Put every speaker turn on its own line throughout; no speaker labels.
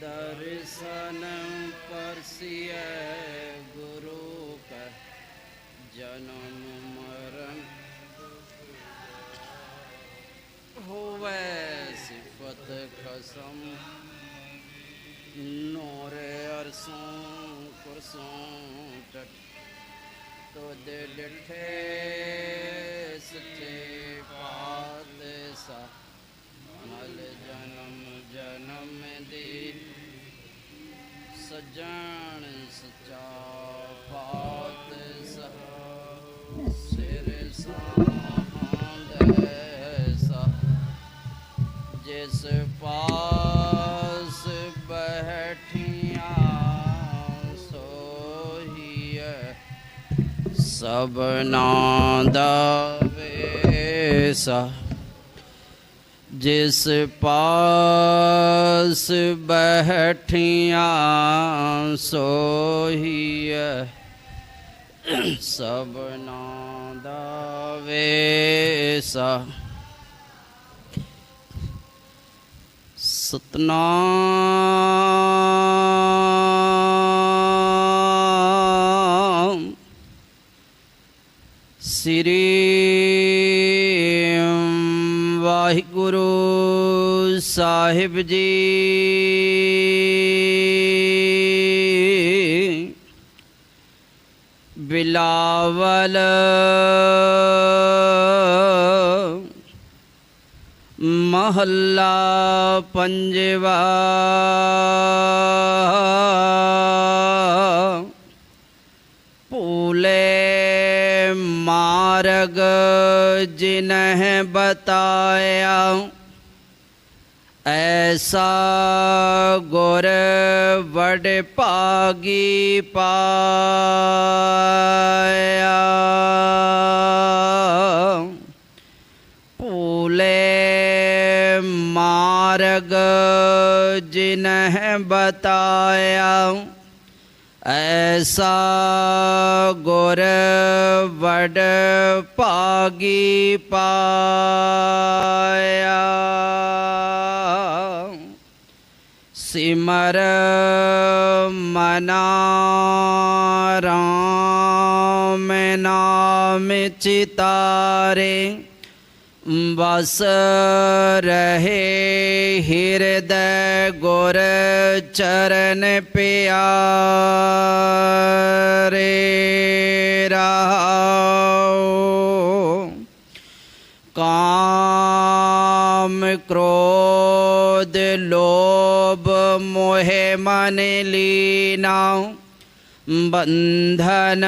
दर्शन परसिय गुरु कर जन्म मरण। होवे सिफत खसम नोरे अरसों कुरसों टट तो दे डिठे ਸਜਣ ਸਚਾ ਪਾਤ ਸਹ ਸਿਰ ਸਾਹੰਦ ਸਾ ਜਿਸ ਪਾਸ ਬੈਠੀਆਂ ਸੋਹੀਐ। ਸਭਨਾ ਦਾ ਵੇਸਾ। जिस पास बैठिया सोही सब नादावे सा सतना श्री ਸਾਹਿਬ ਜੀ ਬਿਲਾਵਲ ਮਹੱਲਾ ਪੰਜਵਾ ਭੂਲੇ ਮਾਰਗ ਜਿਨਹ ਬਤਾਇਆ ਐਸਾ ਗੁਰ ਵਡ ਭਾਗੀ ਪਾਇਆ। ਭੂਲੇ ਮਾਰਗ ਜਿਨਹ ਬਤਾਇਆ। ਐਸਾ ਗੁਰ ਵਡ ਭਾਗੀ ਪਾਇਆ। सिमर मना राम नाम चितारे बस रहे हृदय गोर चरण प्यारे रहा। काम क्रोध क्रोध लोभ मोह मन लीना। बंधन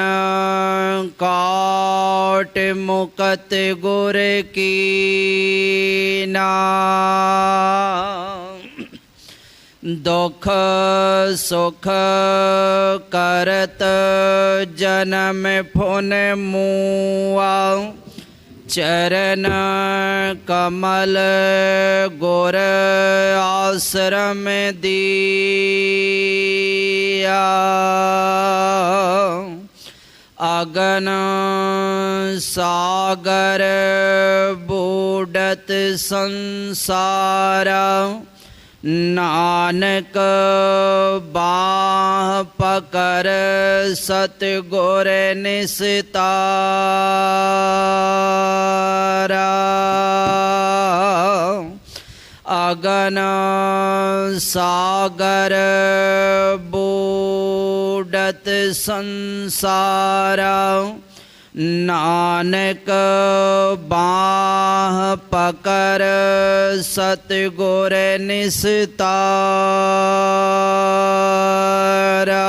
काट मुकत गुर की ना दुख सुख करत जन्म फुन मुआ। ਚਰਨ ਕਮਲ ਗੁਰ ਆਸਰਮ ਦੀਆ। ਅਗਨ ਸਾਗਰ ਬੂਡਤ ਸੰਸਾਰਾ। ਨਾਨਕ ਬਾਹ ਪਕਰ ਸਤ ਗੁਰ ਨਿਸਤਾਰਾ। ਅਗਨ ਸਾਗਰ ਬੋਡਤ ਸੰਸਾਰਾ। ਨਾਨਕ ਬਾਹ ਪਕਰ ਸਤ ਗੁਰ ਨਿਸਤਾਰਾ।